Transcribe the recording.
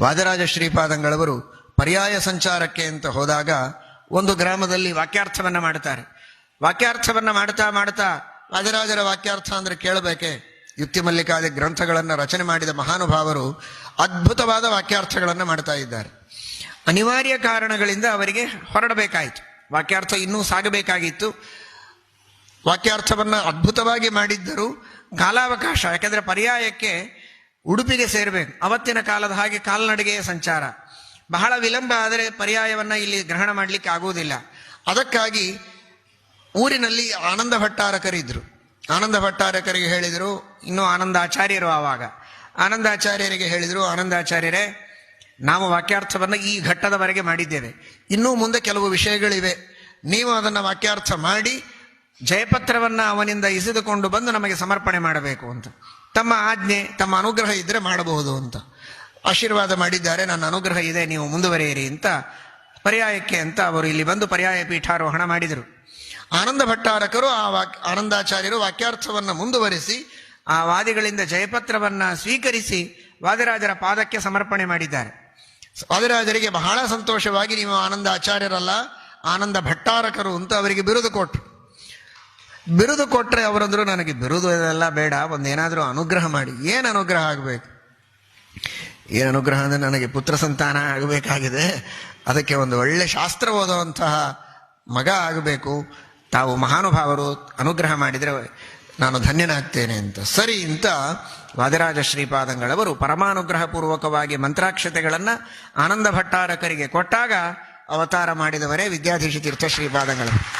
ವಾದರಾಜ ಶ್ರೀಪಾದಂಗಳವರು ಪರ್ಯಾಯ ಸಂಚಾರಕ್ಕೆ ಅಂತ ಹೋದಾಗ ಒಂದು ಗ್ರಾಮದಲ್ಲಿ ವಾಕ್ಯಾರ್ಥವನ್ನ ಮಾಡ್ತಾರೆ ವಾಕ್ಯಾರ್ಥವನ್ನ ಮಾಡ್ತಾ ಮಾಡ್ತಾ ವಾದರಾಜರ ವಾಕ್ಯಾರ್ಥ ಅಂದ್ರೆ ಕೇಳಬೇಕೆ? ಯುಕ್ತಿ ಮಲ್ಲಿಕಾದಿ ಗ್ರಂಥಗಳನ್ನು ರಚನೆ ಮಾಡಿದ ಮಹಾನುಭಾವರು ಅದ್ಭುತವಾದ ವಾಕ್ಯಾರ್ಥಗಳನ್ನು ಮಾಡ್ತಾ ಇದ್ದಾರೆ. ಅನಿವಾರ್ಯ ಕಾರಣಗಳಿಂದ ಅವರಿಗೆ ಹೊರಡಬೇಕಾಯಿತು. ವಾಕ್ಯಾರ್ಥ ಇನ್ನೂ ಸಾಗಬೇಕಾಗಿತ್ತು. ವಾಕ್ಯಾರ್ಥವನ್ನ ಅದ್ಭುತವಾಗಿ ಮಾಡಿದ್ದರೂ ಕಾಲಾವಕಾಶ, ಯಾಕಂದ್ರೆ ಪರ್ಯಾಯಕ್ಕೆ ಉಡುಪಿಗೆ ಸೇರಬೇಕು. ಅವತ್ತಿನ ಕಾಲದ ಹಾಗೆ ಕಾಲ್ನಡಿಗೆಯ ಸಂಚಾರ. ಬಹಳ ವಿಳಂಬ ಆದರೆ ಪರ್ಯಾಯವನ್ನ ಇಲ್ಲಿ ಗ್ರಹಣ ಮಾಡಲಿಕ್ಕೆ ಆಗುವುದಿಲ್ಲ. ಅದಕ್ಕಾಗಿ ಊರಿನಲ್ಲಿ ಆನಂದ ಭಟ್ಟಾರಕರಿದ್ರು. ಆನಂದ ಭಟ್ಟಾರಕರಿಗೆ ಹೇಳಿದರು, ಇನ್ನು ಆನಂದಾಚಾರ್ಯರು ಆವಾಗ. ಆನಂದಾಚಾರ್ಯರಿಗೆ ಹೇಳಿದರು, ಆನಂದಾಚಾರ್ಯರೇ, ನಾವು ವಾಕ್ಯಾರ್ಥವನ್ನು ಈ ಘಟ್ಟದವರೆಗೆ ಮಾಡಿದ್ದೇವೆ. ಇನ್ನೂ ಮುಂದೆ ಕೆಲವು ವಿಷಯಗಳಿವೆ. ನೀವು ಅದನ್ನು ವಾಕ್ಯಾರ್ಥ ಮಾಡಿ, ಜಯಪತ್ರವನ್ನು ಅವನಿಂದ ಇಸಿದುಕೊಂಡು ಬಂದು ನಮಗೆ ಸಮರ್ಪಣೆ ಮಾಡಬೇಕು, ಅಂತ. ತಮ್ಮ ಆಜ್ಞೆ, ತಮ್ಮ ಅನುಗ್ರಹ ಇದ್ರೆ ಮಾಡಬಹುದು ಅಂತ. ಆಶೀರ್ವಾದ ಮಾಡಿದ್ದಾರೆ, ನನ್ನ ಅನುಗ್ರಹ ಇದೆ, ನೀವು ಮುಂದುವರಿಯಿರಿ ಅಂತ ಪರ್ಯಾಯಕ್ಕೆ ಅಂತ ಅವರು ಇಲ್ಲಿ ಬಂದು ಪರ್ಯಾಯ ಪೀಠಾರೋಹಣ ಮಾಡಿದರು. ಆನಂದ ಭಟ್ಟಾರಕರು ಆ ವಾಕ್, ಆನಂದಾಚಾರ್ಯರು ವಾಕ್ಯಾರ್ಥವನ್ನು ಮುಂದುವರಿಸಿ, ಆ ವಾದಿಗಳಿಂದ ಜಯಪತ್ರವನ್ನ ಸ್ವೀಕರಿಸಿ ವಾದಿರಾಜರ ಪಾದಕ್ಕೆ ಸಮರ್ಪಣೆ ಮಾಡಿದ್ದಾರೆ. ವಾದಿರಾಜರಿಗೆ ಬಹಳ ಸಂತೋಷವಾಗಿ, ನೀವು ಆನಂದ ಆಚಾರ್ಯರಲ್ಲ ಆನಂದ ಭಟ್ಟಾರಕರು ಅಂತ ಅವರಿಗೆ ಬಿರುದು ಕೊಟ್ಟರು ಬಿರುದು ಕೊಟ್ಟರೆ ಅವರಂದ್ರು ನನಗೆ ಬಿರುದು ಇದೆಲ್ಲ ಬೇಡ ಒಂದೇನಾದರೂ ಅನುಗ್ರಹ ಮಾಡಿ. ಏನು ಅನುಗ್ರಹ ಆಗಬೇಕು? ಏನು ಅನುಗ್ರಹ ಅಂದರೆ ನನಗೆ ಪುತ್ರ ಸಂತಾನ ಆಗಬೇಕಾಗಿದೆ. ಅದಕ್ಕೆ ಒಂದು ಒಳ್ಳೆ ಶಾಸ್ತ್ರ ಓದುವಂತಹ ಮಗ ಆಗಬೇಕು. ತಾವು ಮಹಾನುಭಾವರು, ಅನುಗ್ರಹ ಮಾಡಿದರೆ ನಾನು ಧನ್ಯನಾಗ್ತೇನೆ ಅಂತ. ಸರಿ ಅಂತ ವಾದಿರಾಜ ಶ್ರೀಪಾದಂಗಳವರು ಪರಮಾನುಗ್ರಹ ಪೂರ್ವಕವಾಗಿ ಮಂತ್ರಾಕ್ಷತೆಗಳನ್ನು ಆನಂದ ಭಟ್ಟಾರಕರಿಗೆ ಕೊಟ್ಟಾಗ ಅವತಾರ ಮಾಡಿದವರೇ ವಿದ್ಯಾಧೀಶ ತೀರ್ಥ ಶ್ರೀಪಾದಂಗಳು